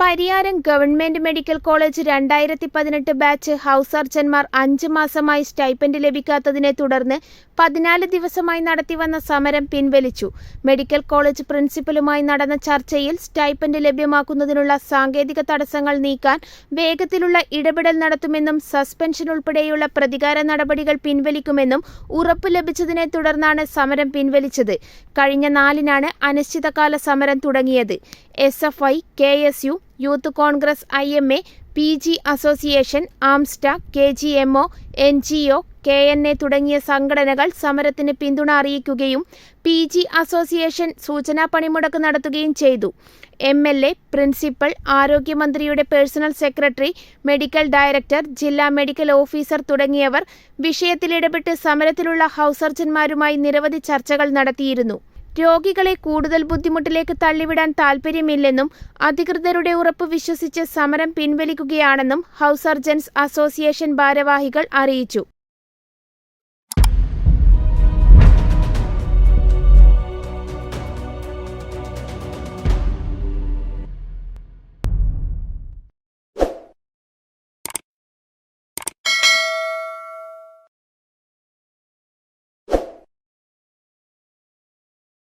Pariyaram government medical college രണ്ടായിരത്തി പതിനെട്ട് batch house സർജന്മാർ അഞ്ച് മാസമായി സ്റ്റൈപ്പൻഡ് ലഭിക്കാത്തതിനെ തുടർന്ന് പതിനാല് ദിവസമായി നടത്തിവന്ന സമരം പിൻവലിച്ചു. മെഡിക്കൽ കോളേജ് പ്രിൻസിപ്പലുമായി നടന്ന ചർച്ചയിൽ സ്റ്റൈപ്പൻഡ് ലഭ്യമാക്കുന്നതിനുള്ള സാങ്കേതിക തടസ്സങ്ങൾ നീക്കാൻ വേഗത്തിലുള്ള ഇടപെടൽ നടത്തുമെന്നും സസ്പെൻഷൻ ഉൾപ്പെടെയുള്ള പ്രതികാര നടപടികൾ പിൻവലിക്കുമെന്നും ഉറപ്പ് ലഭിച്ചതിനെ തുടർന്നാണ് സമരം പിൻവലിച്ചത്. കഴിഞ്ഞ നാലിനാണ് അനിശ്ചിതകാല സമരം തുടങ്ങിയത്. S F I K S U youth congress I M A P G association ആംസ്റ്റ K G M O N G O K N A തുടങ്ങിയ സംഘടനകൾ സമരത്തിന് പിന്തുണ അറിയിക്കുകയും പി ജി അസോസിയേഷൻ സൂചനാ പണിമുടക്ക് നടത്തുകയും ചെയ്തു. എം എൽ എ പ്രിൻസിപ്പൽ ആരോഗ്യമന്ത്രിയുടെ personal secretary medical director ജില്ലാ മെഡിക്കൽ ഓഫീസർ തുടങ്ങിയവർ വിഷയത്തിൽ ഇടപെട്ട് സമരത്തിലുള്ള ഹൗസർജന്മാരുമായി നിരവധി ചർച്ചകൾ നടത്തിയിരുന്നു. രോഗികളെ കൂടുതൽ ബുദ്ധിമുട്ടിലേക്ക് തള്ളിവിടാൻ താൽപ്പര്യമില്ലെന്നും അധികൃതരുടെ ഉറപ്പ് വിശ്വസിച്ച് സമരം പിൻവലിക്കുകയാണെന്നും ഹൗസ് സർജൻസ് അസോസിയേഷൻ ഭാരവാഹികൾ അറിയിച്ചു